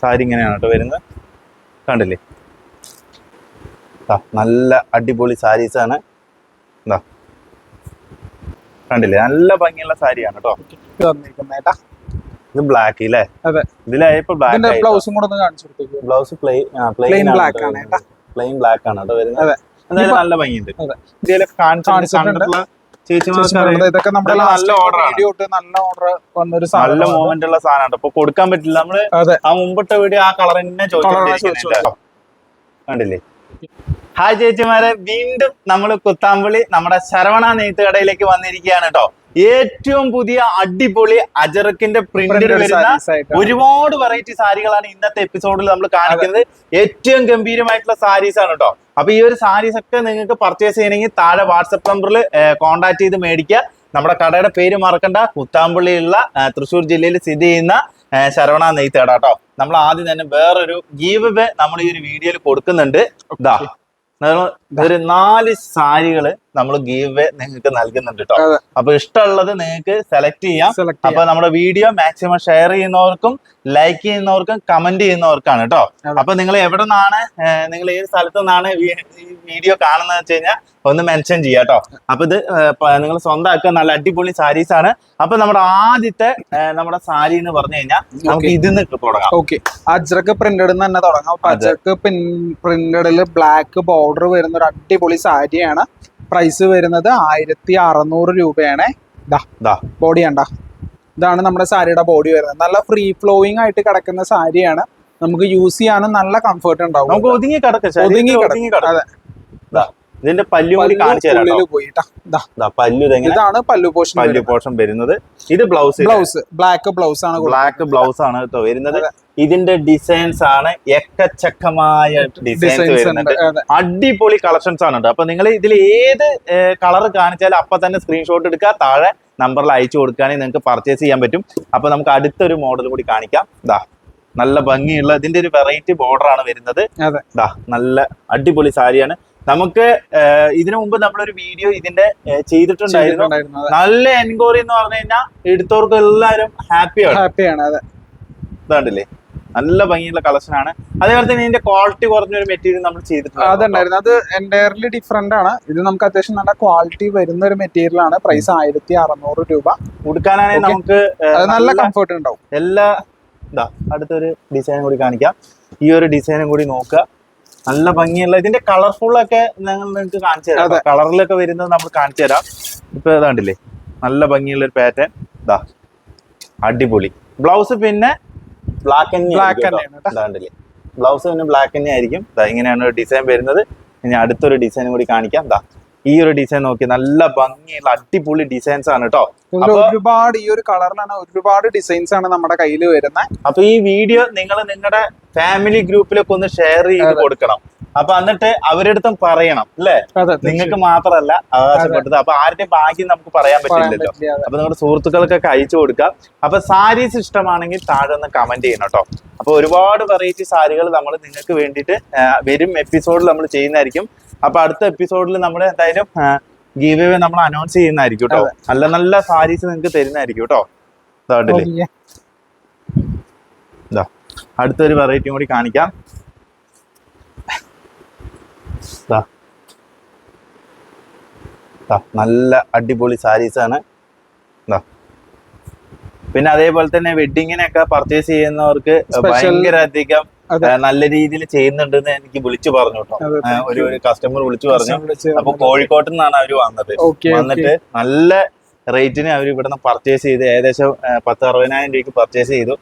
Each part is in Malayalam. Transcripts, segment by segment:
സാരി ഇങ്ങനെയാണ് കേട്ടോ വരുന്നത്. കണ്ടില്ലേ? നല്ല അടിപൊളി സാരീസ് ആണ്. എന്താ കണ്ടില്ലേ? നല്ല ഭംഗിയുള്ള സാരിയാണ് കേട്ടോ. ഇത് ബ്ലാക്ക് അല്ലേ? ഇതിലായപ്പോ ബ്ലാക്ക് ബ്ലൗസും കൂടെ കാണിച്ചു ബ്ലൗസ് പ്ലെയിൻ ബ്ലാക്ക് ആണ്. പ്ലെയിൻ ബ്ലാക്ക് ആണ് കേട്ടോ വരുന്നത്. എന്തായാലും നല്ല ഭംഗിയുണ്ട്. ഇതിലൊക്കെ കാണിച്ചു. കണ്ടിട്ടുള്ള. ഇതൊക്കെ നമ്മുടെ നല്ല ഓർഡർ നല്ല ഓർഡർ വന്നൊരു നല്ല സാധനം മൂവ്മെന്റ് ഉള്ള സാധനമാണ്. അപ്പൊ കൊടുക്കാൻ പറ്റില്ല. നമ്മൾ ആ മുമ്പിട്ട വീഡിയോ ആ കളർ തന്നെ കണ്ടില്ലേ? ഹായ് ചേച്ചിമാരെ വീണ്ടും നമ്മൾ കുത്താമ്പളി നമ്മുടെ ശരവണ നെയ്ത്ത് കടയിലേക്ക് വന്നിരിക്കുകയാണ് കേട്ടോ ഏറ്റവും പുതിയ അടിപൊളി അജറക്കിന്റെ പ്രിന്റിൽ വരുന്ന ഒരുപാട് വെറൈറ്റി സാരികളാണ് ഇന്നത്തെ എപ്പിസോഡിൽ നമ്മൾ കാണിക്കുന്നത്. ഏറ്റവും ഗംഭീരമായിട്ടുള്ള സാരീസ് ആണ് കേട്ടോ അപ്പൊ ഈ ഒരു സാരീസ് ഒക്കെ നിങ്ങൾക്ക് പർച്ചേസ് ചെയ്യണമെങ്കിൽ താഴെ വാട്സപ്പ് നമ്പറിൽ കോൺടാക്ട് ചെയ്ത് മേടിക്കുക. നമ്മുടെ കടയുടെ പേര് മറക്കണ്ട. കുത്താമ്പള്ളിയുള്ള തൃശ്ശൂർ ജില്ലയിൽ സ്ഥിതി ചെയ്യുന്ന ശരവണ നെയ്ത്തേടാ കേട്ടോ നമ്മൾ ആദ്യം തന്നെ വേറൊരു ഗീവ് നമ്മൾ ഈ ഒരു വീഡിയോയിൽ കൊടുക്കുന്നുണ്ട്. ഇതാ ഒരു നാല് സാരികൾ നമ്മൾ ഗീവ് വേ നിങ്ങൾക്ക് നൽകുന്നുണ്ട് കേട്ടോ. അപ്പൊ ഇഷ്ടമുള്ളത് നിങ്ങൾക്ക് സെലക്ട് ചെയ്യാം. അപ്പൊ നമ്മുടെ വീഡിയോ മാക്സിമം ഷെയർ ചെയ്യുന്നവർക്കും ലൈക്ക് ചെയ്യുന്നവർക്കും കമന്റ് ചെയ്യുന്നവർക്കാണ് കേട്ടോ. അപ്പൊ നിങ്ങൾ എവിടെ നിന്നാണ് നിങ്ങൾ ഏത് സ്ഥലത്ത് നിന്നാണ് ഈ വീഡിയോ കാണുന്നത് വെച്ച് കഴിഞ്ഞാൽ ഒന്ന് മെൻഷൻ ചെയ്യാം കേട്ടോ അപ്പൊ ഇത് നിങ്ങൾ സ്വന്തമാക്കുക. നല്ല അടിപൊളി സാരീസ് ആണ്. അപ്പൊ നമ്മുടെ ആദ്യത്തെ നമ്മുടെ സാരി എന്ന് പറഞ്ഞു കഴിഞ്ഞാൽ നമുക്ക് ഇതിൽ ഇതിന്ന് തുടങ്ങാം. ഓക്കെ അജ്രക്ക് പ്രിന്റഡ് തന്നെ തുടങ്ങാം. അജ്രക്ക് പ്രിന്റഡിൽ ബ്ലാക്ക് ബോർഡർ വരുന്ന ഒരു അടിപൊളി സാരിയാണ് പ്രൈസ് വരുന്നത് ആയിരത്തി അറുന്നൂറ് രൂപയാണ് ബോഡി കണ്ട. ഇതാണ് നമ്മുടെ സാരിയുടെ ബോഡി വരുന്നത്. നല്ല ഫ്രീ ഫ്ലോയിങ് ആയിട്ട് കിടക്കുന്ന സാരിയാണ്. നമുക്ക് യൂസ് ചെയ്യാനും നല്ല കംഫർട്ട് ഉണ്ടാവും. ഒതുങ്ങി കിടക്കും ഒതുങ്ങി കിടക്കും. അതെ. ഇതിന്റെ പല്ലു കൂടി കാണിച്ചു തരാം പല്ലു ഇതാണ് പല്ലു പോർഷൻ പല്ലു പോർഷൻ വരുന്നത്. ഇത് ബ്ലൗസ് ബ്ലൗസ് ബ്ലാക്ക് ബ്ലൗസ് ആണ് ബ്ലാക്ക് ബ്ലൗസ് ആണ് കേട്ടോ വരുന്നത്. ഇതിന്റെ ഡിസൈൻസ് ആണ് എക്കച്ചക്കമായ ഡിസൈൻസ് വരുന്നുണ്ട് അടിപൊളി കളക്ഷൻസ് ആണ് കേട്ടോ അപ്പൊ നിങ്ങൾ ഇതിൽ ഏത് കളർ കാണിച്ചാലും അപ്പൊ തന്നെ സ്ക്രീൻഷോട്ട് എടുക്കുക. താഴെ നമ്പറിൽ അയച്ചു കൊടുക്കുകയാണെങ്കിൽ നിങ്ങൾക്ക് പർച്ചേസ് ചെയ്യാൻ പറ്റും. അപ്പൊ നമുക്ക് അടുത്തൊരു മോഡൽ കൂടി കാണിക്കാം. ഇതാ നല്ല ഭംഗിയുള്ള ഇതിന്റെ ഒരു വെറൈറ്റി ബോർഡർ ആണ് വരുന്നത്. നല്ല അടിപൊളി സാരിയാണ്. നമുക്ക് ഇതിനു മുമ്പ് നമ്മളൊരു വീഡിയോ ഇതിന്റെ ചെയ്തിട്ടുണ്ടായിരുന്നു. നല്ല എൻക്വയറി എന്ന് പറഞ്ഞു കഴിഞ്ഞാൽ എടുത്തവർക്ക് എല്ലാവരും ഹാപ്പിയാണ് ഹാപ്പിയാണ് അതെ. ഇതാണ്ടില്ലേ? നല്ല ഭംഗിയുള്ള കളക്ഷൻ ആണ്. അതേപോലെ തന്നെ ഇതിന്റെ ക്വാളിറ്റി കുറഞ്ഞൊരു മെറ്റീരിയൽ നമ്മൾ ചെയ്തിട്ടുണ്ട് അതുണ്ടായിരുന്നു. അത് എന്റയർലി ഡിഫറെന്റ് ആണ്. ഇത് നമുക്ക് അത്യാവശ്യം നല്ല ക്വാളിറ്റി വരുന്ന ഒരു മെറ്റീരിയൽ ആണ്. പ്രൈസ് ആയിരത്തി അറുന്നൂറ് രൂപ. ഉടുക്കാനാണെങ്കിൽ Okay. നമുക്ക് നല്ല നല്ല കംഫർട്ട് ഉണ്ടാവും. എല്ലാ ഇതാ അടുത്തൊരു ഡിസൈനും കൂടി കാണിക്കാം. ഈ ഒരു ഡിസൈനും കൂടി നോക്കുക. നല്ല ഭംഗിയുള്ള ഇതിന്റെ കളർഫുൾ ഒക്കെ ഞങ്ങൾ നിങ്ങൾക്ക് കാണിച്ചു തരാം. കളറിലൊക്കെ വരുന്നത് നമ്മൾ കാണിച്ചു തരാം. ഇപ്പൊ ഇതാണ്ടില്ലേ നല്ല ഭംഗിയുള്ള ഒരു പാറ്റേൺ ഇതാ അടിപൊളി. ബ്ലൗസ് പിന്നെ ബ്ലാക്ക് കേട്ടോ. ഇതാണ്ടില്ലേ. ബ്ലൗസ് പിന്നെ ബ്ലാക്ക് തന്നെ ആയിരിക്കും. ഇതാ ഇങ്ങനെയാണ് ഡിസൈൻ വരുന്നത്. ഇനി അടുത്തൊരു ഡിസൈൻ കൂടി കാണിക്കാം. ഇതാ ഈ ഒരു ഡിസൈൻ നോക്കി നല്ല ഭംഗിയുള്ള അടിപൊളി ഡിസൈൻസ് ആണ് കേട്ടോ. ഒരുപാട് ഈ ഒരു കളറിലാണ് ഒരുപാട് ഡിസൈൻസ് ആണ് നമ്മുടെ കയ്യിൽ വരുന്നത്. അപ്പൊ ഈ വീഡിയോ നിങ്ങൾ നിങ്ങളുടെ ഫാമിലി ഗ്രൂപ്പിലൊക്കെ ഒന്ന് ഷെയർ ചെയ്ത് കൊടുക്കണം. അപ്പൊ എന്നിട്ട് അവരെടുത്തും പറയണം അല്ലേ? നിങ്ങൾക്ക് മാത്രമല്ല അവകാശപ്പെട്ടത് അപ്പൊ ആരുടെ ഭാഗ്യം നമുക്ക് പറയാൻ പറ്റില്ലല്ലോ. അപ്പൊ നിങ്ങളുടെ സുഹൃത്തുക്കൾക്കൊക്കെ അയച്ചു കൊടുക്കാം. അപ്പൊ സാരീസ് ഇഷ്ടമാണെങ്കിൽ താഴെ ഒന്ന് കമന്റ് ചെയ്യണം കേട്ടോ. അപ്പൊ ഒരുപാട് വെറൈറ്റി സാരികൾ നമ്മൾ നിങ്ങൾക്ക് വേണ്ടിയിട്ട് വരും. എപ്പിസോഡിൽ നമ്മൾ ചെയ്യുന്നതായിരിക്കും. അപ്പൊ അടുത്ത എപ്പിസോഡിൽ നമ്മൾ എന്തായാലും ഗീവ് അവേ നമ്മൾ അനൗൺസ് ചെയ്യുന്നതായിരിക്കും കേട്ടോ. നല്ല നല്ല സാരീസ് നിങ്ങൾക്ക് തരുന്നതായിരിക്കും കേട്ടോ. ഇതാ. അടുത്തൊരു വെറൈറ്റിയും കൂടി കാണിക്കാം. നല്ല അടിപൊളി സാരീസ് ആണ്. ദാ. പിന്നെ അതേപോലെ തന്നെ വെഡിങ്ങിനൊക്കെ പർച്ചേസ് ചെയ്യുന്നവർക്ക് ഭയങ്കര അധികം നല്ല രീതിയിൽ ചെയ്യുന്നുണ്ടെന്ന് എനിക്ക് വിളിച്ചു പറഞ്ഞു കേട്ടോ. ഒരു ഒരു കസ്റ്റമർ വിളിച്ചു പറഞ്ഞു. അപ്പൊ കോഴിക്കോട്ട് നിന്നാണ് അവർ വന്നത്. വന്നിട്ട് നല്ല റേറ്റിന് അവർ ഇവിടുന്ന് പർച്ചേസ് ചെയ്ത് ഏകദേശം പത്ത് അറുപതിനായിരം രൂപയ്ക്ക് പർച്ചേസ് ചെയ്തു.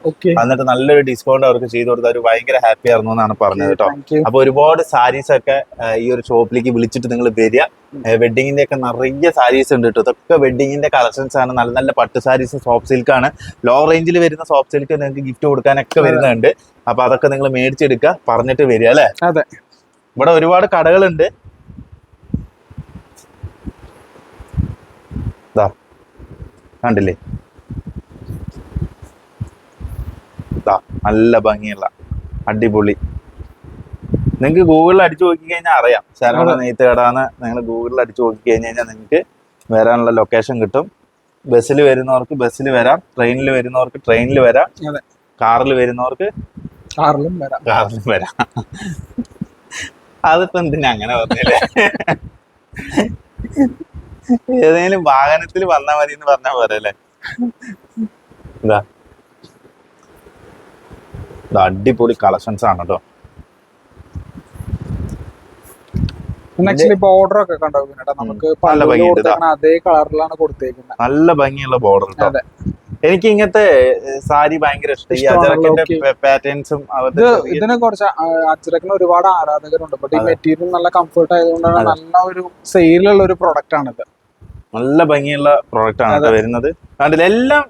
എന്നിട്ട് നല്ലൊരു ഡിസ്കൗണ്ട് അവർക്ക് ചെയ്തു കൊടുത്ത് അവർ ഭയങ്കര ഹാപ്പി ആയിരുന്നു എന്നാണ് പറഞ്ഞത് കേട്ടോ. അപ്പൊ ഒരുപാട് സാരീസ് ഒക്കെ ഈ ഒരു ഷോപ്പിലേക്ക് വിളിച്ചിട്ട് നിങ്ങൾ വരിക. വെഡിങ്ങിന്റെ ഒക്കെ നിറയെ സാരീസ് ഉണ്ട് കേട്ടോ. ഇതൊക്കെ വെഡിങ്ങിന്റെ കളക്ഷൻസ് ആണ്. നല്ല നല്ല പട്ട് സാരീസ് സോഫ്റ്റ് സിൽക്ക് ആണ്. ലോ റേഞ്ചിൽ വരുന്ന സോഫ്റ്റ് സിൽക്ക് നിങ്ങൾക്ക് ഗിഫ്റ്റ് കൊടുക്കാനൊക്കെ വരുന്നുണ്ട്. അപ്പൊ അതൊക്കെ നിങ്ങൾ മേടിച്ചെടുക്കുക പറഞ്ഞിട്ട് വരിക അല്ലേ? അതെ. ഇവിടെ ഒരുപാട് കടകളുണ്ട്. ദാ. കണ്ടില്ലേ? നല്ല ഭംഗിയുള്ള അടിപൊളി. നിങ്ങൾക്ക് ഗൂഗിളിൽ അടിച്ചു നോക്കി കഴിഞ്ഞാൽ അറിയാം. ശരവണ നെയ്ത്ത് കടാന്ന് നിങ്ങൾ ഗൂഗിളിൽ അടിച്ചു നോക്കി കഴിഞ്ഞ് കഴിഞ്ഞാൽ നിങ്ങൾക്ക് വരാനുള്ള ലൊക്കേഷൻ കിട്ടും. ബസ്സിൽ വരുന്നവർക്ക് ബസ്സിൽ വരാം. ട്രെയിനിൽ വരുന്നവർക്ക് ട്രെയിനിൽ വരാം. കാറിൽ വരുന്നവർക്ക് കാറിലും വരാം. കാറിലും വരാം. അതിപ്പോ എന്തിനാ അങ്ങനെ പറഞ്ഞില്ലേ? ഏതെങ്കിലും വാഹനത്തിൽ വന്നാ മതി എന്ന് പറഞ്ഞാ പോരെ ഇതാ. എന്താ അടിപൊളി കളക്ഷൻസ് ആണ് കേട്ടോ പിന്നെ ആക്ച്വലി ബോർഡർ ഒക്കെ കണ്ടോ പിന്നെ നമുക്ക് നല്ല പല്ലുവിൽ ഭംഗിയുണ്ട് ഇതാ. അതേ കളറിലാണ് കൊടുത്തേക്കുന്നത്. നല്ല ഭംഗിയുള്ള ബോർഡർ അതെ. എനിക്ക് ഇങ്ങനത്തെ സാരി ഭയങ്കര പാറ്റേൺസും ഇതിന് കുറച്ച് അച്ചടക്കിന് ഒരുപാട് ആരാധകരുണ്ട്. ബട്ട് ഈ മെറ്റീരിയൽ നല്ല കംഫർട്ട് ആയതുകൊണ്ടാണ്. നല്ല ഒരു സെയിലുള്ള ഒരു പ്രൊഡക്റ്റ് ആണിത്. നല്ല ഭംഗിയുള്ള പ്രോഡക്റ്റ് ആണ് വരുന്നത്. കണ്ടില്ല? എല്ലാം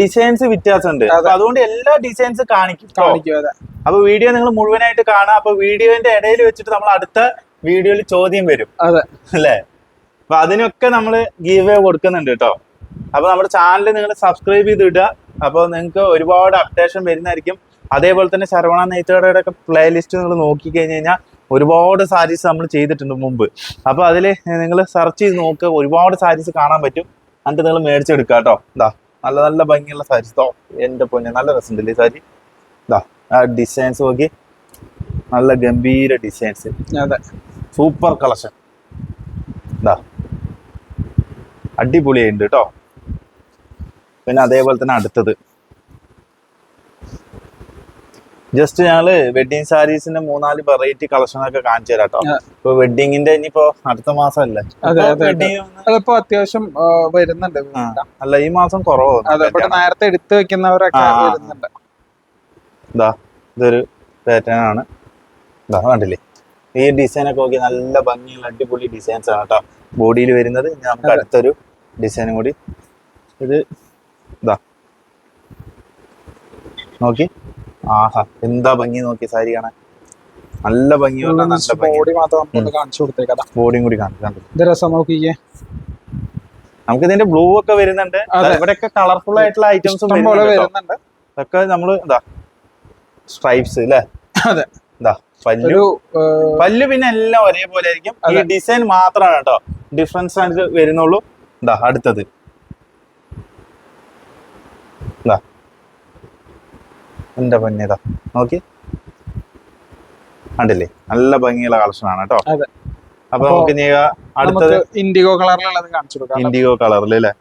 ഡിസൈൻസ് വ്യത്യാസമുണ്ട്. അപ്പൊ അതുകൊണ്ട് എല്ലാ ഡിസൈൻസ് കാണിക്കും. കാണിക്കും അപ്പൊ വീഡിയോ നിങ്ങൾ മുഴുവനായിട്ട് കാണാം. അപ്പൊ വീഡിയോന്റെ ഇടയിൽ വെച്ചിട്ട് നമ്മൾ അടുത്ത വീഡിയോയിൽ ചോദ്യം വരും. അതെ. അല്ലേ? അപ്പൊ അതിനൊക്കെ നമ്മൾ ഗീവ് കൊടുക്കുന്നുണ്ട് കേട്ടോ അപ്പൊ നമ്മുടെ ചാനൽ നിങ്ങൾ സബ്സ്ക്രൈബ് ചെയ്ത് ഇടുക അപ്പൊ നിങ്ങൾക്ക് ഒരുപാട് അപ്ഡേഷൻ വരുന്നതായിരിക്കും. അതേപോലെ തന്നെ ശരവണ നെയ്ത്തുകടയുടെ ഒക്കെ പ്ലേലിസ്റ്റ് നിങ്ങൾ നോക്കി കഴിഞ്ഞ് കഴിഞ്ഞാൽ ഒരുപാട് സാരീസ് നമ്മൾ ചെയ്തിട്ടുണ്ട് മുമ്പ്. അപ്പൊ അതിൽ നിങ്ങൾ സെർച്ച് ചെയ്ത് നോക്കുക ഒരുപാട് സാരീസ് കാണാൻ പറ്റും. എന്നിട്ട് നിങ്ങൾ മേടിച്ചെടുക്കുക കേട്ടോ ഇതാ നല്ല നല്ല ഭംഗിയുള്ള സാരീസ് തോ എന്റെ പൊന്നെ നല്ല രസമുണ്ടല്ലേ സാരി ഇതാ ആ ഡിസൈൻസ് നോക്കി. നല്ല ഗംഭീര ഡിസൈൻസ് അതെ. സൂപ്പർ കളക്ഷൻ ഇതാ അടിപൊളിയുണ്ട് കേട്ടോ പിന്നെ അതേപോലെ തന്നെ അടുത്തത്. ജസ്റ്റ് ഞങ്ങൾ വെഡിങ് സാരീസിന്റെ മൂന്നാൽ വെറൈറ്റി കളക്ഷൻ ഒക്കെ കാണിച്ചു തരാം കേട്ടോ ഇപ്പൊ വെഡിങ്ങിന്റെ ഇനിയിപ്പോ അടുത്ത മാസം അല്ലേ. അതിപ്പോ അത്യാവശ്യം വരുന്നുണ്ട്. അല്ല ഈ മാസം ഇവിടെ നേരത്തെ എടുത്തു വെക്കുന്നവരൊക്കെ ആ, ആ. വരുന്നുണ്ട്. ഇതാ ഇതൊരു പാറ്റേൺ ആണ്. ഇതാ കണ്ടില്ലേ? ഈ ഡിസൈൻ ഒക്കെ നോക്കി നല്ല ഭംഗിയുള്ള അടിപൊളി ഡിസൈൻസ് ആണ് കേട്ടോ. ബോഡിയിൽ വരുന്നത്. ഇനി നമുക്ക് അടുത്തൊരു ഡിസൈനും കൂടി. ഇത് ഇതാ നോക്കി. ആഹാ എന്താ ഭംഗി നോക്കി സാരി കാണാൻ? നല്ല ഭംഗി നല്ല ബോഡി മാത്രം കാണിച്ചു കൊടുത്തേക്കാം ബോഡിയും കൂടി കാണിച്ചു ഇത് രസം നോക്കിക്കേ. നമുക്ക് ഇതിന്റെ ബ്ലൂ ഒക്കെ വരുന്നുണ്ട്. ഇവിടെയൊക്കെ കളർഫുൾ ആയിട്ടുള്ള ഐറ്റംസും വരുന്നുണ്ട് ഇതൊക്കെ നമ്മൾ എന്താ സ്ട്രൈപ്സ് അല്ലേ അതെ. പല്ലു. പല്ലു പല്ല് പിന്നെ എല്ലാം ഒരേപോലെ ആയിരിക്കും. ഈ ഡിസൈൻ മാത്രമാണ് കേട്ടോ. ഡിഫറൻസ് ആണ് വരുന്നുള്ളൂ. എന്താ അടുത്തത്. എന്റെ പൊന്നിത നോക്കി. കണ്ടില്ലേ? നല്ല ഭംഗിയുള്ള കളക്ഷനാണ് ആണ് കേട്ടോ. അപ്പൊ നമുക്ക് ഇനി അടുത്തത് ഇൻഡിഗോ കളറിലുള്ളത് കാണിച്ചു കൊടുക്കാം ഇൻഡിഗോ കളറിൽ അല്ലേ?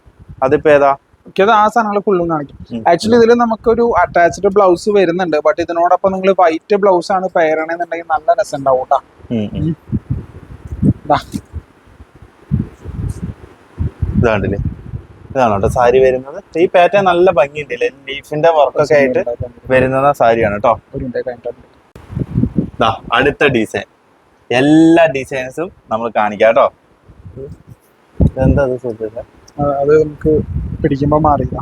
അതിപ്പോ ഏതാ? മിക്കത് ആ സാധനങ്ങൾ ഫുള്ളും കാണിക്കും. ആക്ച്വലി ഇതിൽ നമുക്കൊരു അറ്റാച്ച്ഡ് ബ്ലൗസ് വരുന്നുണ്ട്. ബട്ട് ഇതിനോടൊപ്പം നിങ്ങൾ വൈറ്റ് ബ്ലൗസ് ആണ് പേരണെന്നുണ്ടെങ്കിൽ നല്ല രസം ഉണ്ടാവും കേട്ടോ. ഉം, ഉം. ദാ. ഇത് കണ്ടില്ലേ ഇതാണ് കേട്ടോ. സാരി വരുന്നത്. ഈ പാറ്റേൺ നല്ല ഭംഗിയുണ്ട്. അല്ലേ ലീഫിന്റെ വർക്കൊക്കെ ആയിട്ട് വരുന്ന സാരിയാണ് കേട്ടോ. അടുത്ത ഡിസൈൻ എല്ലാ ഡിസൈൻസും നമ്മൾ കാണിക്കാം കേട്ടോ. ഇതെന്താ അത് നമുക്ക് പിടിക്കുമ്പോ മാറിയതാ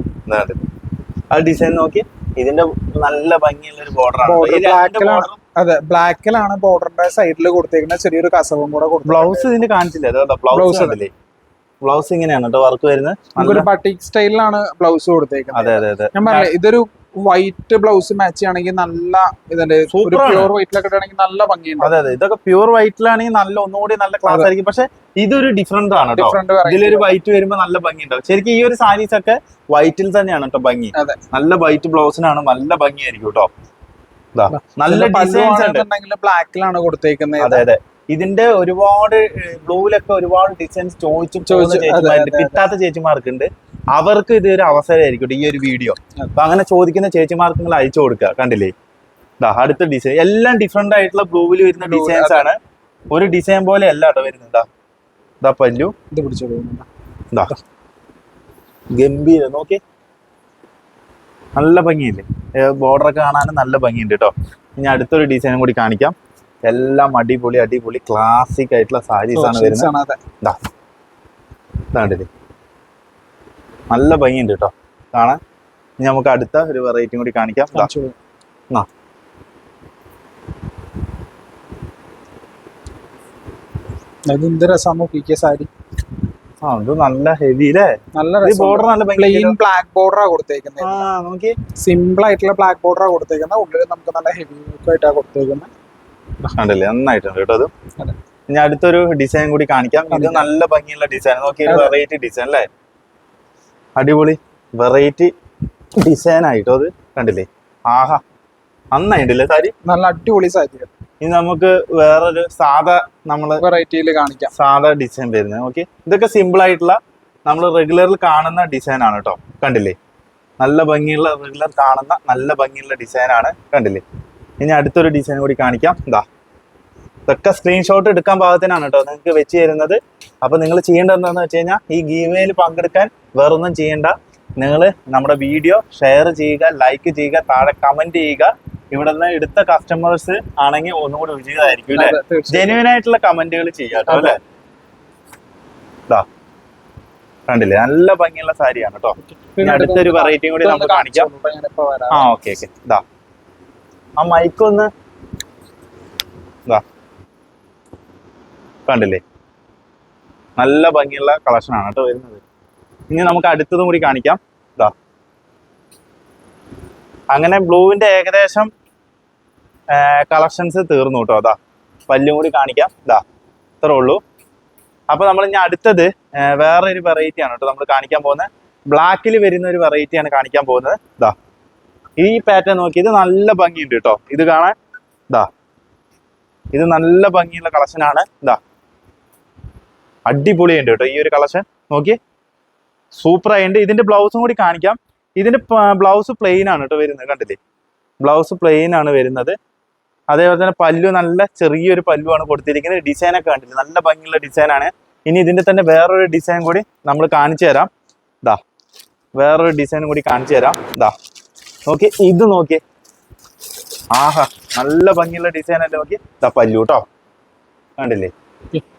ആ ഡിസൈൻ നോക്കി. ഇതിന്റെ നല്ല ഭംഗിയുള്ള ഒരു ബോർഡർ. അതെ ബ്ലാക്കിലാണ് ബോർഡറിന്റെ സൈഡിൽ കൊടുത്തേക്കുന്ന ചെറിയൊരു കസവും കൂടെ ബ്ലൗസ് ഇതിന് കാണിച്ചില്ല? ബ്ലൗസ് കണ്ടില്ലേ? ബ്ലൗസ് ഇങ്ങനെയാണ് കേട്ടോ വർക്ക് വരുന്നത്. ബട്ടിക് സ്റ്റൈലിലാണ് ബ്ലൗസ് കൊടുത്തേക്കുന്നത്. അതെ അതെ അതെ. ഞാൻ പറഞ്ഞില്ലേ ഇതൊരു വൈറ്റ് ബ്ലൗസ് മാച്ച് ചെയ്യണമെങ്കിൽ നല്ല ഇതിന്റെ. പ്യൂർ വൈറ്റിലൊക്കെ ഇടണമെങ്കിൽ നല്ല ഭംഗിയുണ്ട്. അതെ അതെ. ഇതൊക്കെ പ്യൂർ വൈറ്റിലാണെങ്കിൽ നല്ല ഒന്നുകൂടി നല്ല ക്ലാസ് ആയിരിക്കും. പക്ഷെ ഇതൊരു ഡിഫറെന്റ് ആണ് കേട്ടോ ഇതിലൊരു വൈറ്റ് വരുമ്പോ നല്ല ഭംഗി ഉണ്ടാവും ശരിക്കും ഈ ഒരു സാരീസ് ഒക്കെ വൈറ്റിൽ തന്നെയാണ് കേട്ടോ ഭംഗി. നല്ല വൈറ്റ് ബ്ലൗസിനാണ് നല്ല ഭംഗിയായിരിക്കും കേട്ടോ നല്ല ഡിസൈൻസ് ബ്ലാക്കിലാണ് കൊടുത്തേക്കുന്നത്. അതെ അതെ. ഇതിന്റെ ഒരുപാട് ബ്ലൂവിലൊക്കെ ഒരുപാട് ഡിസൈൻസ് ചോദിച്ചു ചോദിച്ചു, ചേച്ചിമാരുണ്ട്. കിട്ടാത്ത ചേച്ചിമാർക്ക് ഉണ്ട് അവർക്ക് ഇത് ഒരു അവസരമായിരിക്കും ഈ ഒരു വീഡിയോ. അപ്പൊ അങ്ങനെ ചോദിക്കുന്ന ചേച്ചിമാർക്ക് നിങ്ങൾ അയച്ചു കൊടുക്കുക. കണ്ടില്ലേ? അടുത്ത ഡിസൈൻ എല്ലാം ഡിഫറെന്റ് ആയിട്ടുള്ള ബ്ലൂവിൽ വരുന്ന ഡിസൈൻസ് ആണ്. ഒരു ഡിസൈൻ പോലെ അല്ല കേട്ടോ വരുന്നത്. ഇതാ പല്ലു. ഇത് പിടിച്ചു പോകുന്നുണ്ട് ദാ. ഗംഭീര. നോക്കി നല്ല ഭംഗിയില്ലേ? ബോർഡർ ഒക്കെ കാണാനും നല്ല ഭംഗിയുണ്ട് കേട്ടോ. ഇനി അടുത്തൊരു ഡിസൈനും കൂടി കാണിക്കാം. എല്ലാം അടിപൊളി അടിപൊളി ക്ലാസിക് ആയിട്ടുള്ള സാരീസ് ആണ് വരുന്നത്. ഇതാണ്ടില്ലേ നല്ല ഭംഗിയുണ്ട് കേട്ടോ കാണാൻ. ഇനി നമുക്ക് അടുത്ത ഒരു വെറൈറ്റി കൂടി കാണിക്കാം. ആ. അത് എന്ത് രസം നോക്കിയ സാരി. ആ ഇത് നല്ല ഹെവി അല്ലേ നല്ല ബോർഡർ നല്ല പ്ലെയിൻ ബ്ലാക്ക് ബോർഡറാ കൊടുത്തേക്കുന്നത് ആ നോക്കി സിമ്പിൾ ആയിട്ടുള്ള ബ്ലാക്ക് ബോർഡറാ കൊടുത്തേക്കുന്നത് ഉള്ളിൽ നമുക്ക് നല്ല ഹെവി വർക്ക് ആയിട്ടാണ് കൊടുത്തേക്കുന്നത് കണ്ടില്ലേ? നന്നായിട്ടുണ്ട് കേട്ടോ അത്. ഞാൻ ഇനി അടുത്തൊരു ഡിസൈൻ കൂടി കാണിക്കാം. ഇത്. നല്ല ഭംഗിയുള്ള ഡിസൈൻ നോക്കി. വെറൈറ്റി ഡിസൈൻ അല്ലേ? അടിപൊളി വെറൈറ്റി ഡിസൈൻ ആയിട്ടോ അത്. കണ്ടില്ലേ? ആഹാ നന്നായിട്ടില്ലേ സാരി? നല്ല അടിപൊളി സാരി ഇനി നമുക്ക് വേറൊരു സാധാ നമ്മൾ വെറൈറ്റിയിൽ കാണിക്കാം. സാധാ ഡിസൈൻ വരുന്നത്. ഓക്കെ ഇതൊക്കെ സിമ്പിൾ ആയിട്ടുള്ള നമ്മൾ റെഗുലറിൽ കാണുന്ന ഡിസൈൻ ആണ് കേട്ടോ. കണ്ടില്ലേ? നല്ല ഭംഗിയുള്ള റെഗുലർ കാണുന്ന നല്ല ഭംഗിയുള്ള ഡിസൈൻ ആണ്. കണ്ടില്ലേ? ഇനി അടുത്തൊരു ഡിസൈൻ കൂടി കാണിക്കാം. ഇതാ ഇതൊക്കെ സ്ക്രീൻഷോട്ട് എടുക്കാൻ പാകത്തിനാണ് കേട്ടോ നിങ്ങൾക്ക് വെച്ച് തരുന്നത്. അപ്പൊ നിങ്ങൾ ചെയ്യേണ്ടത് എന്താണെന്ന് വെച്ച് കഴിഞ്ഞാൽ ഈ ഗീവയിൽ പങ്കെടുക്കാൻ വേറൊന്നും ചെയ്യേണ്ട. നിങ്ങൾ നമ്മുടെ വീഡിയോ ഷെയർ ചെയ്യുക ലൈക്ക് ചെയ്യുക താഴെ കമന്റ് ചെയ്യുക. ഇവിടെ നിന്ന് എടുത്ത കസ്റ്റമേഴ്സ് ആണെങ്കിൽ ഒന്നും കൂടി വിജയമായിരിക്കും അല്ലേ. ജെന്യൂൻ ആയിട്ടുള്ള കമന്റുകൾ ചെയ്യാം കേട്ടോ അല്ലേ? കണ്ടില്ലേ? നല്ല ഭംഗിയുള്ള സാരിയാണ് കേട്ടോ അടുത്തൊരു വെറൈറ്റി കൂടി നമുക്ക് കാണിക്കാം. ആ ഓക്കെ ഓക്കെ. ഇതാ ആ മൈക്ക് ഒന്ന് ഇതാ കണ്ടില്ലേ? നല്ല ഭംഗിയുള്ള കളക്ഷനാണ് കേട്ടോ വരുന്നത്. ഇനി നമുക്ക് അടുത്തതും കൂടി കാണിക്കാം. ഇതാ അങ്ങനെ ബ്ലൂവിന്റെ ഏകദേശം കളക്ഷൻസ് തീർന്നു കേട്ടോ. അതാ പല്ലും കൂടി കാണിക്കാം. ഇതാ ഇത്രേ ഉള്ളൂ. അപ്പോൾ നമ്മൾ ഇനി അടുത്തത് വേറൊരു വേറെ ഒരു വെറൈറ്റി ആണ് കേട്ടോ നമ്മൾ കാണിക്കാൻ പോകുന്നത്. ബ്ലാക്കിൽ വരുന്ന ഒരു വെറൈറ്റിയാണ് കാണിക്കാൻ പോകുന്നത്. ഇതാ ഈ പാറ്റേൺ നോക്കി ഇത് നല്ല ഭംഗിയുണ്ട് കേട്ടോ. ഇത് കാണാൻ ഇതാ ഇത് നല്ല ഭംഗിയുള്ള കളക്ഷനാണ് ഇതാ അടിപൊളിയുണ്ട് കേട്ടോ. ഈ ഒരു കളക്ഷൻ നോക്കി സൂപ്പർ ആയിട്ടുണ്ട് ഇതിന്റെ ബ്ലൗസും കൂടി കാണിക്കാം. ഇതിന്റെ ബ്ലൗസ് പ്ലെയിൻ ആണ് കേട്ടോ വരുന്നത്. കണ്ടില്ലേ? ബ്ലൗസ് പ്ലെയിൻ ആണ് വരുന്നത്. അതേപോലെ തന്നെ പല്ലു നല്ല ചെറിയൊരു പല്ലുവാണ് കൊടുത്തിരിക്കുന്നത്. ഡിസൈൻ ഒക്കെ കണ്ടില്ലേ? നല്ല ഭംഗിയുള്ള ഡിസൈനാണ് ഇനി ഇതിന്റെ തന്നെ വേറൊരു ഡിസൈൻ കൂടി നമ്മൾ കാണിച്ചു തരാം. ഇതാ വേറൊരു ഡിസൈൻ കൂടി കാണിച്ചു തരാം. ഇതാ നോക്കി ഇത് നോക്കി ആഹാ നല്ല ഭംഗിയുള്ള ഡിസൈൻ അല്ലേ നോക്കി ഇതാ പല്ലു കേട്ടോ. കണ്ടില്ലേ?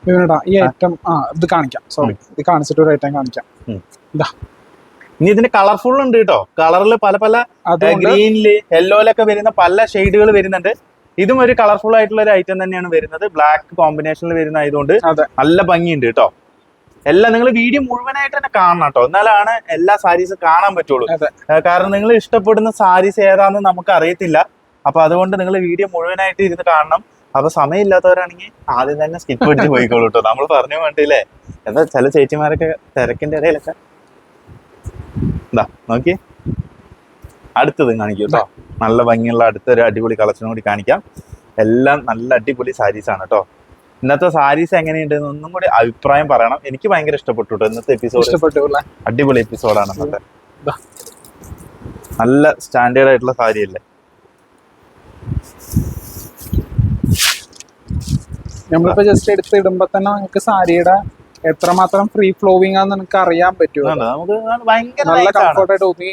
ഇവനെടാ, ഈ ഐറ്റം ആ ഇത് കാണിക്കാം. സോറി ഇത് കാണിച്ചിട്ട് ഒരു ഐറ്റം കാണിക്കാം. ഇതാ. ഇനി ഇതിന് കളർഫുൾ ഉണ്ട് കേട്ടോ. കളറിൽ പല പല ഗ്രീനിൽ യെല്ലോയിലൊക്കെ വരുന്ന പല ഷെയ്ഡുകൾ വരുന്നുണ്ട്. ഇതും ഒരു കളർഫുൾ ആയിട്ടുള്ള ഒരു ഐറ്റം തന്നെയാണ് വരുന്നത്. ബ്ലാക്ക് കോമ്പിനേഷനിൽ വരുന്ന ആയതുകൊണ്ട് നല്ല ഭംഗിയുണ്ട് കേട്ടോ. എല്ലാം നിങ്ങൾ വീഡിയോ മുഴുവനായിട്ട് തന്നെ കാണണം കേട്ടോ. എന്നാലാണ് എല്ലാ സാരീസും കാണാൻ പറ്റുള്ളൂ. കാരണം നിങ്ങൾ ഇഷ്ടപ്പെടുന്ന സാരീസ് ഏതാണെന്ന് നമുക്ക് അറിയത്തില്ല അപ്പൊ അതുകൊണ്ട് നിങ്ങൾ വീഡിയോ മുഴുവനായിട്ട് ഇരുന്ന് കാണണം. അപ്പൊ സമയമില്ലാത്തവരാണെങ്കിൽ ആദ്യം തന്നെ സ്കിപ്പ് അടിച്ച് പോയിക്കോളൂ കേട്ടോ നമ്മൾ പറഞ്ഞു വേണ്ടില്ലേ എന്താ ചില ചേച്ചിമാരൊക്കെ തിരക്കിന്റെ ഇടയിലൊക്കെ എന്താ നോക്കി. അടുത്തത് കാണിക്കൂ കേട്ടോ നല്ല ഭംഗിയുള്ള അടുത്തൊരു അടിപൊളി കളക്ഷനും കൂടി കാണിക്കാം. എല്ലാം നല്ല അടിപൊളി സാരീസ് ആണ് കേട്ടോ ഇന്നത്തെ സാരീസ് എങ്ങനെയുണ്ട് ഒന്നും കൂടി അഭിപ്രായം പറയണം. എനിക്ക് ഭയങ്കര ഇഷ്ടപ്പെട്ടു കേട്ടോ ഇന്നത്തെ എപ്പിസോഡ് ഇഷ്ടപ്പെട്ടു അടിപൊളി എപ്പിസോഡാണ്. നല്ല സ്റ്റാൻഡേർഡ് ആയിട്ടുള്ള സാരി നമ്മളിപ്പോ ജസ്റ്റ് എടുത്ത് ഇടുമ്പോ തന്നെ നിങ്ങൾക്ക് സാരിയുടെ എത്രമാത്രം ഫ്രീ ഫ്ലോവിംഗ് ആണെന്ന് നിങ്ങൾക്ക് അറിയാൻ പറ്റുമോ നമുക്ക് ഭയങ്കര നല്ല ആയിട്ട് ഒതുങ്ങി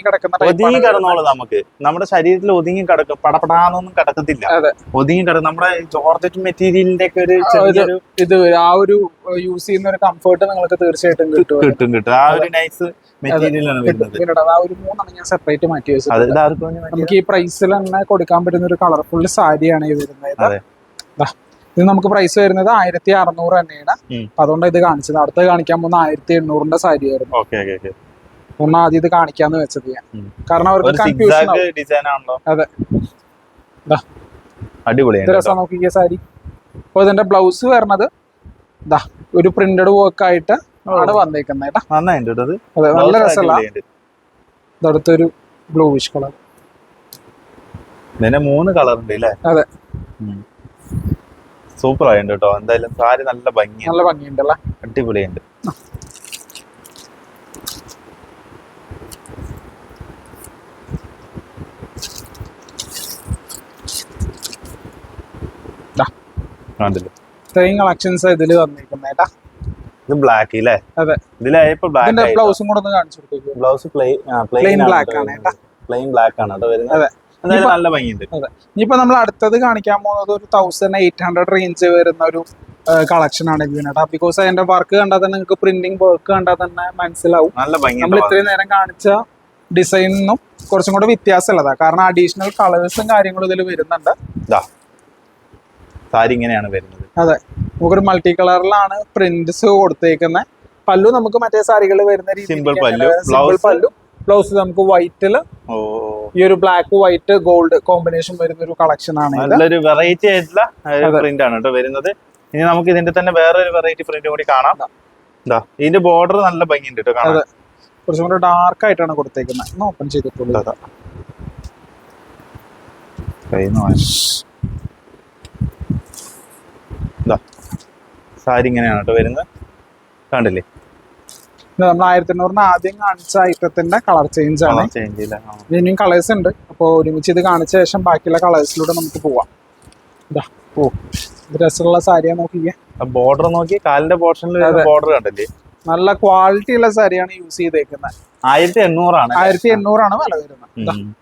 ഒതുങ്ങി കിടന്നോളൂ നമുക്ക്. നമ്മുടെ ശരീരത്തിൽ ഒതുങ്ങി കിടക്കും പടപടാന്നൊന്നും കിടക്കത്തില്ല. അതെ. ഒതുങ്ങി കിടക്കും നമ്മുടെ ജോർജറ്റ് മെറ്റീരിയലിന്റെ ഒക്കെ ഒരു ചെറിയൊരു ഇത് ആ ഒരു യൂസ് ചെയ്യുന്ന ഒരു കംഫർട്ട് നിങ്ങൾക്ക് തീർച്ചയായിട്ടും കിട്ടും. കിട്ടും കിട്ടും. ആ ഒരു നൈസ് മെറ്റീരിയലാണ് വരുന്നത്. ആ ഒരു ഞാൻ സെപ്പറേറ്റ് മാറ്റി അത് മാറ്റിയതാ? നമുക്ക് ഈ പ്രൈസിൽ തന്നെ കൊടുക്കാൻ പറ്റുന്ന ഒരു കളർഫുൾ സാരിയാണ് ഈ വരുന്നത്. അതെ. ദാ, ഇത് നമുക്ക് പ്രൈസ് വരുന്നത് ആയിരത്തി അറുന്നൂറ് തന്നെയാണ്. അതുകൊണ്ട് ഇത് കാണിച്ചത്. അടുത്ത് കാണിക്കാൻ പോകുന്ന ആയിരത്തി എണ്ണൂറിന്റെ സാരി ആയിരുന്നു. ഒന്ന് ആദ്യം ഇത് കാണിക്കാന്ന് വെച്ചത് ഞാൻ. കാരണം അവർക്ക് കൺഫ്യൂഷൻ അതെ. അടിപൊളിയാണ് രസം നോക്കിയ സാരി. അപ്പൊ ഇതിന്റെ ബ്ലൗസ് വരണത് ഇതാ ഒരു പ്രിന്റഡ് വർക്ക് ആയിട്ട് നന്നായിട്ടുണ്ട് ഇത്. അതെ നല്ല രസമല്ല. ഇതടുത്തൊരു ബ്ലൂവിഷ് കളർ മൂന്ന് കളർ ഉണ്ട് അല്ലേ അതെ. സൂപ്പർ ആയിട്ടുണ്ട് കേട്ടോ. എന്തായാലും സാരി നല്ല ഭംഗി നല്ല ഭംഗിയുണ്ടല്ലേ അടിപൊളിയുണ്ട്. ഇത്രയും കളക്ഷൻസ് ഇതിൽ ഇത് ബ്ലാക്ക് അല്ലേ അതെ. ഇതിലായപ്പോ ബ്ലാക്ക് ബ്ലൗസും കൂടെ ഒന്ന് കാണിച്ചു കൊടുക്കും ബ്ലൗസ് പ്ലെയിൻ ബ്ലാക്ക് ആണ് കേട്ടോ. പ്ലെയിൻ ബ്ലാക്ക് ആണ് കേട്ടോ വരുന്നത്. അതെ. നല്ല ഭംഗിയുണ്ട്. ഇനിയിപ്പോ നമ്മൾ അടുത്തത് കാണിക്കാൻ പോകുന്നത് ഒരു തൗസൻഡ് എയ്റ്റ് ഹൺഡ്രഡ് റേഞ്ച് വരുന്ന ഒരു കളക്ഷൻ ആണ് ഇതിനേട്ടാ ബിക്കോസ് അതിന്റെ വർക്ക് കണ്ടാൽ തന്നെ നിങ്ങൾക്ക് പ്രിന്റിംഗ് വർക്ക് കണ്ടാൽ തന്നെ മനസ്സിലാവും. നല്ല നമ്മൾ ഭംഗിയുണ്ട് ഇത്രയും നേരം കാണിച്ച ഡിസൈനും കുറച്ചും കൂടെ വ്യത്യാസമുള്ളതാ. കാരണം അഡീഷണൽ കളേഴ്സും കാര്യങ്ങളും ഇതിൽ വരുന്നുണ്ട്. സാരി ഇങ്ങനെയാണ് വരുന്നത്. അതെ. നമുക്കൊരു മൾട്ടി കളറിലാണ് പ്രിന്റ്സ് കൊടുത്തേക്കുന്നത് പല്ലു നമുക്ക് മറ്റേ സാരികൾ വരുന്ന രീതിയിൽ സിമ്പിൾ പല്ലു ബ്ലൗസ് നമുക്ക് വൈറ്റിൽ ഓ ഈ ഒരു ബ്ലാക്ക് വൈറ്റ് ഗോൾഡ് കോമ്പിനേഷൻ വരുന്ന ഒരു കളക്ഷൻ ആണ് നല്ലൊരു വെറൈറ്റി ആയിട്ടുള്ള. പ്രിന്റ് ആണ് കേട്ടോ വരുന്നത്. ഇനി നമുക്ക് ഇതിന്റെ തന്നെ വേറൊരു വെറൈറ്റി പ്രിന്റ് കൂടി കാണാം. ഇതാ ഇതിന്റെ ബോർഡർ നല്ല ഭംഗിയുണ്ട് കേട്ടോ കാണാൻ. കുറച്ചും കൂടെ ഡാർക്ക് ആയിട്ടാണ് കൊടുത്തേക്കുന്നത് ഓപ്പൺ ചെയ്തിട്ടുള്ളത് സാരി ഇങ്ങനെയാണ് കേട്ടോ വരുന്നത്. കണ്ടില്ലേ? നമ്മൾ ആയിരത്തി എണ്ണൂറിന് ആദ്യം കാണിച്ച ഐറ്റത്തിന്റെ കളർ ചേഞ്ച് ആണ്. ഇനിയും കളേഴ്സ് ഉണ്ട്. അപ്പോൾ ഒരുമിച്ച് ഇത് കാണിച്ച ശേഷം ബാക്കിയുള്ള കളേഴ്സിലൂടെ നമുക്ക് പോവാം. ഇതാ. ഓ. രസമുള്ള സാരിയാ നോക്കിക്കേ. ബോർഡർ നോക്കി കാലിന്റെ പോർഷനിൽ. ബോർഡർ കണ്ടില്ലേ? നല്ല ക്വാളിറ്റി ഉള്ള സാരിയാണ് യൂസ് ചെയ്തേക്കുന്നത് ആയിരത്തി എണ്ണൂറാണ് ആയിരത്തി എണ്ണൂറാണ് വില വരുന്നത്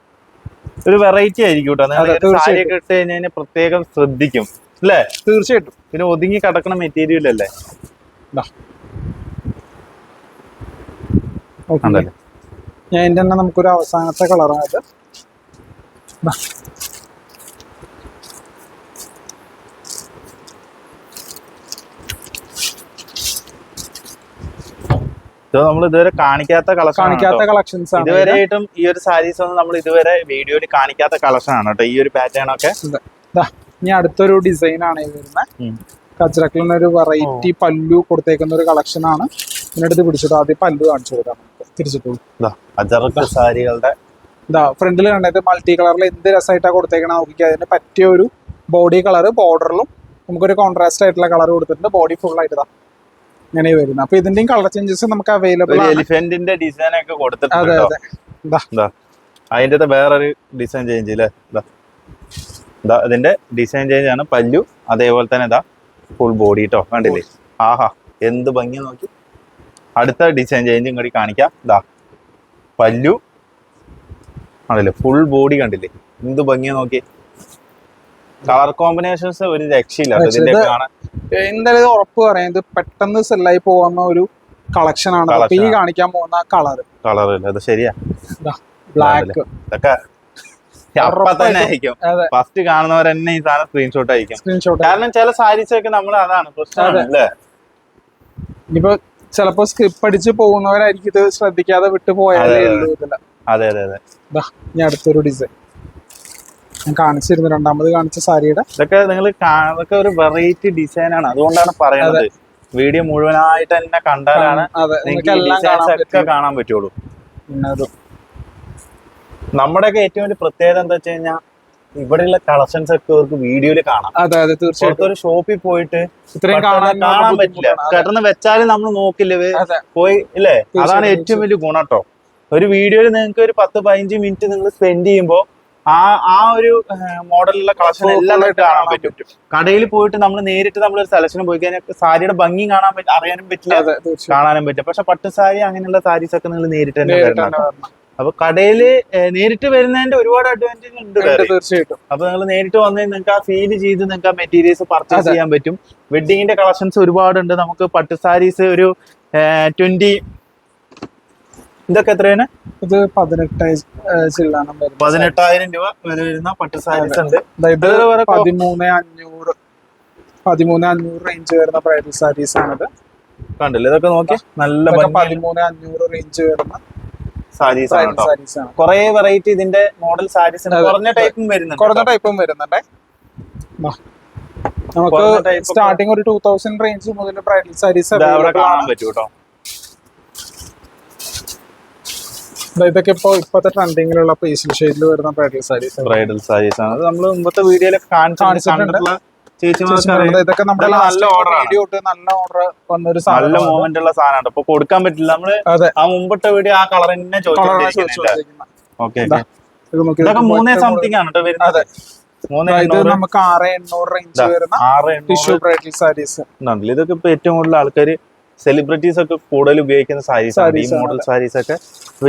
ഒരു വെറൈറ്റി ആയിരിക്കും കേട്ടോ നിങ്ങൾ അതെ, ഈ ഒരു സാരി തീർച്ചയായിട്ടും. ഇട്ട് കഴിഞ്ഞാൽ പ്രത്യേകം ശ്രദ്ധിക്കും. അല്ലേ? തീർച്ചയായിട്ടും. പിന്നെ ഒതുങ്ങി കിടക്കണ മെറ്റീരിയൽ അല്ലേ ഇതാ. Okay. ഉണ്ടല്ലേ ഞാൻ ഇതിന്റെ തന്നെ നമുക്കൊരു അവസാനത്തെ കളറാണ് ഇത്. നമ്മൾ ഇതുവരെ കാണിക്കാത്ത കളക്ഷൻ കാണിക്കാത്ത കളക്ഷൻസ് ആണ് ഇത്. ഇതുവരെയായിട്ടും ഈ ഒരു സാരീസ് ഒന്നും നമ്മൾ ഇതുവരെ വീഡിയോയിൽ കാണിക്കാത്ത കളക്ഷൻ ആണ് കേട്ടോ ഈ ഒരു പാറ്റേൺ ഒക്കെ. ഇനി അടുത്തൊരു ഡിസൈൻ ആണ് വരുന്നത്. ഉം. ഒരു വെറൈറ്റി പല്ലു കൊടുത്തേക്കുന്ന ഒരു കളക്ഷൻ ആണ്. ഇതിനടുത്ത് പിടിച്ചിട്ട് ആദ്യം പല്ല് കാണിച്ചു കൊടുക്കാം. തിരിച്ചിട്ടുള്ളൂ സാരികളുടെ ഇതാ ഫ്രണ്ടിൽ കണ്ടത് മൾട്ടി കളറിൽ എന്ത് രസമായിട്ടാണ് കൊടുത്തേക്കണ നോക്കി അതിന് പറ്റിയ ഒരു ബോഡി കളർ ബോർഡറിലും നമുക്കൊരു കോൺട്രാസ്റ്റ് ആയിട്ടുള്ള കളർ കൊടുത്തിട്ടുണ്ട്. ബോഡി ഫുൾ ആയിട്ട് ഇങ്ങനെ വരുന്നത് അപ്പൊ ഇതിന്റെയും കളർ ചേഞ്ചസ് നമുക്ക് അവൈലബിൾ എലിഫന്റിന്റെ ഡിസൈൻ ഒക്കെ കൊടുത്തിട്ടുണ്ട് അതെ. അതെ. അതിന്റെ വേറൊരു ഡിസൈൻ ചേഞ്ച് ഇല്ലേ? ഇതാ. ഇതാ ഇതിന്റെ ഡിസൈൻ ചേഞ്ച് ആണ് പല്ലു. അതേപോലെ തന്നെ ഇതാ ഫുൾ ബോഡി കേട്ടോ കണ്ടില്ലേ? ആഹാ എന്ത് ഭംഗി നോക്കി. അടുത്ത ഡിസൈൻ ചേഞ്ചും കൂടി കാണിക്കാം. ഇതാ പല്ലു. ആണല്ലേ ഫുൾ ബോഡി കണ്ടില്ലേ? എന്ത് ഭംഗിയാ നോക്കി കളർ കോമ്പിനേഷൻസ് ഒരു രക്ഷയില്ല എന്തായാലും ഇത് ഉറപ്പ് പറയാം ഇത് പെട്ടെന്ന് സെല്ലായി പോകുന്ന ഒരു കളക്ഷൻ ആണ്. ഈ കാണിക്കാൻ പോകുന്ന കളർ കളർ ഇല്ല അത് ശരിയാ. ബ്ലാക്ക് ഇതൊക്കെ ഫസ്റ്റ് കാണുന്നവർ തന്നെ ഈ സാധനം സ്ക്രീൻഷോട്ട് അയക്കും കാരണം ചില സാരീസ് ഒക്കെ നമ്മൾ അതാണ് ഇനിയിപ്പോ ചിലപ്പോ സ്ക്രിപ്പ് അടിച്ച് പോകുന്നവരായിരിക്കും ഇത് ശ്രദ്ധിക്കാതെ വിട്ടു പോയാലേ അതെ, അതെ. അതെ. ഇനി അടുത്തൊരു ഡിസൈൻ ഞാൻ കാണിച്ചിരുന്നു രണ്ടാമത് കാണിച്ച സാരിയുടെ. ഇതൊക്കെ നിങ്ങൾ ഇതൊക്കെ ഒരു വെറൈറ്റി ഡിസൈൻ ആണ്. അതുകൊണ്ടാണ് പറയുന്നത്. വീഡിയോ മുഴുവനായിട്ട് തന്നെ കണ്ടാലാണ് ഒക്കെ കാണാൻ പറ്റുള്ളൂ. പിന്നെ ഒക്കെ നമ്മുടെയൊക്കെ ഏറ്റവും വലിയ പ്രത്യേകത എന്താ വെച്ച് കഴിഞ്ഞാൽ ഇവിടെയുള്ള കളക്ഷൻസ് ഒക്കെ അവർക്ക് വീഡിയോയിൽ കാണാം. അതെ അതെ തീർച്ചയായിട്ടും. ഷോപ്പിൽ പോയിട്ട് ഇത്രയും കാണാൻ പറ്റില്ല. കിടന്ന് വെച്ചാലും നമ്മൾ നോക്കില്ല പോയി ഇല്ലേ? അതാണ് ഏറ്റവും വലിയ ഗുണം കേട്ടോ. ഒരു വീഡിയോയിൽ നിങ്ങൾക്ക് ഒരു പത്ത് പതിനഞ്ച് മിനിറ്റ് നിങ്ങൾ സ്പെൻഡ് ചെയ്യുമ്പോൾ ആ ആ ഒരു മോഡലിലുള്ള കളക്ഷൻ എല്ലാം കാണാൻ പറ്റും. കടയിൽ പോയിട്ട് നമ്മൾ നേരിട്ട് നമ്മൾ ഒരു സെലക്ഷന് പോയി കഴിഞ്ഞാൽ സാരിയുടെ ഭംഗി കാണാൻ പറ്റും അറിയാനും പറ്റില്ല. കാണാനും പറ്റും പക്ഷെ പട്ടു സാരി അങ്ങനെയുള്ള സാരീസ് ഒക്കെ നിങ്ങൾ നേരിട്ട് തന്നെ നേരിട്ട് തന്നെ വരണം. അപ്പൊ കടയിൽ നേരിട്ട് വരുന്നതിന്റെ ഒരുപാട് അഡ്വാന്റേജ് ഉണ്ട് തീർച്ചയായിട്ടും. അപ്പൊ നിങ്ങൾ നേരിട്ട് വന്നാൽ നിങ്ങൾക്ക് ആ ഫീൽ ചെയ്ത് നിങ്ങൾക്ക് ആ മെറ്റീരിയൽസ് പർച്ചേസ് ചെയ്യാൻ പറ്റും. വെഡിങ്ങിന്റെ കളക്ഷൻസ് ഒരുപാടുണ്ട്. നമുക്ക് പട്ട് സാരീസ് ഒരു ട്വന്റി ഇതൊക്കെ എത്രയാണ്? ഇത് പതിനെട്ടായിരം പതിനെട്ടായിരം രൂപ വരെ വരുന്ന പട്ട് സാരീസ് ഉണ്ട്. പതിമൂന്ന് അഞ്ഞൂറ് പതിമൂന്ന് അഞ്ഞൂറ് റേഞ്ച് വരുന്ന ബ്രൈഡൽ സാരീസ് ആണിത്. കണ്ടില്ലേ? ഇതൊക്കെ നോക്കി. നല്ല പതിമൂന്ന് അഞ്ഞൂറ് റേഞ്ച് വരുന്ന സാരീസ് ആണ് കേട്ടോ. കുറെ വെറൈറ്റി ഇതിന്റെ മോഡൽ സാരീസ്. കുറഞ്ഞ ടൈപ്പും വരുന്നുണ്ട് കുറഞ്ഞ ടൈപ്പും വരുന്നുണ്ടേ. നമുക്ക് സ്റ്റാർട്ടിങ് ഒരു ടൂ തൗസൻഡ് റേഞ്ച് മുതൽ ബ്രൈഡൽ സാരീസ് കാണാൻ പറ്റും കേട്ടോ. ഇതൊക്കെ ഇപ്പൊ ഇപ്പോഴത്തെ ട്രെൻഡിങ്ങിലുള്ള പേസിൽ ഷെയ്ഡിൽ വരുന്ന ബ്രൈഡൽ സാരീസ് ബ്രൈഡൽ സാരീസ് ആണ്. നമ്മൾ മുമ്പത്തെ വീഡിയോയിലൊക്കെ കാണിച്ചിട്ടുണ്ട്. ഇതൊക്കെ നമ്മുടെ നല്ല ഓർഡർ നല്ല ഓർഡർ വന്നൊരു നല്ല മൂവ്മെന്റ് ഉള്ള സാധനമാണ് ഇപ്പൊ കൊടുക്കാൻ പറ്റില്ല. നമ്മൾ ആ മുമ്പിട്ട വീഡിയോ ആ കളർ തന്നെ ഓക്കെ ഇതൊക്കെ മൂന്നേ സംതിങ് ആണ് കേട്ടോ വരുന്നത്. ഇത് നമുക്ക് ആറ് എണ്ണൂറ് റേഞ്ച് വരുന്ന ടിഷ്യൂ ബ്രൈഡൽ സാരീസ് ഇതൊക്കെ ഇപ്പൊ ഏറ്റവും കൂടുതൽ ആൾക്കാർ സെലിബ്രിറ്റീസ് ഒക്കെ കൂടുതൽ ഉപയോഗിക്കുന്ന സാരീസ് ആണ്. ഈ മോഡൽ സാരീസ് ഒക്കെ.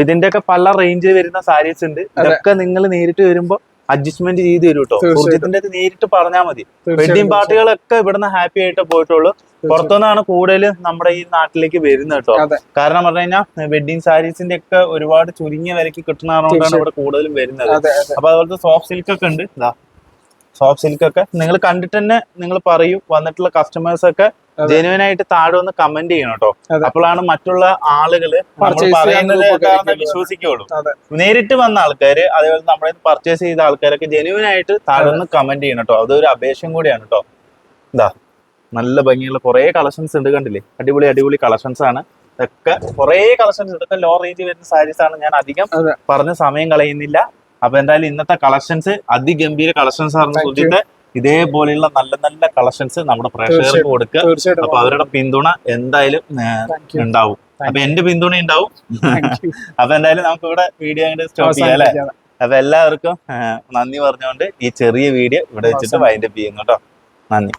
ഇതിന്റെ ഒക്കെ പല റേഞ്ച് വരുന്ന സാരീസ് ഉണ്ട്. ഇതൊക്കെ നിങ്ങൾ നേരിട്ട് വരുമ്പോ അഡ്ജസ്റ്റ്മെന്റ് ചെയ്ത് തരും കേട്ടോ. സുഹൃത്തിന്റെ നേരിട്ട് പറഞ്ഞാൽ മതി. വെഡിങ് പാർട്ടികളൊക്കെ ഇവിടുന്ന് ഹാപ്പി ആയിട്ട് പോയിട്ടുള്ളൂ. പുറത്തുനിന്നാണ് കൂടുതൽ നമ്മുടെ ഈ നാട്ടിലേക്ക് വരുന്നത് കേട്ടോ. കാരണം പറഞ്ഞു കഴിഞ്ഞാൽ വെഡിങ് സാരീസിന്റെ ഒക്കെ ഒരുപാട് ചുരുങ്ങിയ വിലക്ക് കിട്ടുന്നതുകൊണ്ടാണ്. ഇവിടെ കൂടുതലും വരുന്നത്. അപ്പൊ അതുപോലത്തെ സോഫ്റ്റ് സിൽക്ക് ഒക്കെ ഉണ്ട്. സോഫ്റ്റ് സിൽക്ക് ഒക്കെ. നിങ്ങൾ കണ്ടിട്ട് തന്നെ നിങ്ങൾ പറയൂ. വന്നിട്ടുള്ള കസ്റ്റമേഴ്സ് ഒക്കെ. ജെനുവൻ ആയിട്ട് താഴെ ഒന്ന് കമന്റ് ചെയ്യണം കേട്ടോ. അപ്പോഴാണ് മറ്റുള്ള ആളുകൾ പറയുന്നത്. വിശ്വസിക്കുള്ളൂ നേരിട്ട് വന്ന ആൾക്കാര് അതേപോലെ നമ്മളെ പർച്ചേസ് ചെയ്ത ആൾക്കാരൊക്കെ ജെനുവൻ ആയിട്ട് താഴെ ഒന്ന് കമന്റ് ചെയ്യണം കേട്ടോ. അതൊരു അപേക്ഷയും കൂടിയാണ് കേട്ടോ. എന്താ നല്ല ഭംഗിയുള്ള കുറെ കളക്ഷൻസ് ഉണ്ട് കണ്ടില്ലേ? അടിപൊളി അടിപൊളി കളക്ഷൻസ് ആണ്. ഇതൊക്കെ കുറെ കളക്ഷൻസ് ഇതൊക്കെ ലോ റേഞ്ച് വരുന്ന സാരീസ് ആണ്. ഞാൻ അധികം പറഞ്ഞ സമയം കളയുന്നില്ല. അപ്പൊ എന്തായാലും ഇന്നത്തെ കളക്ഷൻസ് അതിഗംഭീര കളക്ഷൻസ് ആണ്. സുജിത്ത് ഇതേപോലെയുള്ള നല്ല നല്ല കളക്ഷൻസ് നമ്മുടെ പ്രേക്ഷകർക്ക് കൊടുക്കുക. അപ്പൊ അവരുടെ പിന്തുണ എന്തായാലും. ഉണ്ടാവും. അപ്പൊ എന്റെ പിന്തുണ ഉണ്ടാവും. അപ്പൊ എന്തായാലും നമുക്ക് ഇവിടെ വീഡിയോ സ്റ്റോപ്പ് ചെയ്യാം അല്ലെ? അപ്പൊ എല്ലാവർക്കും നന്ദി പറഞ്ഞുകൊണ്ട് ഈ ചെറിയ വീഡിയോ ഇവിടെ വെച്ചിട്ട്. വൈൻഡപ്പ് ചെയ്യുന്നു കേട്ടോ. നന്ദി.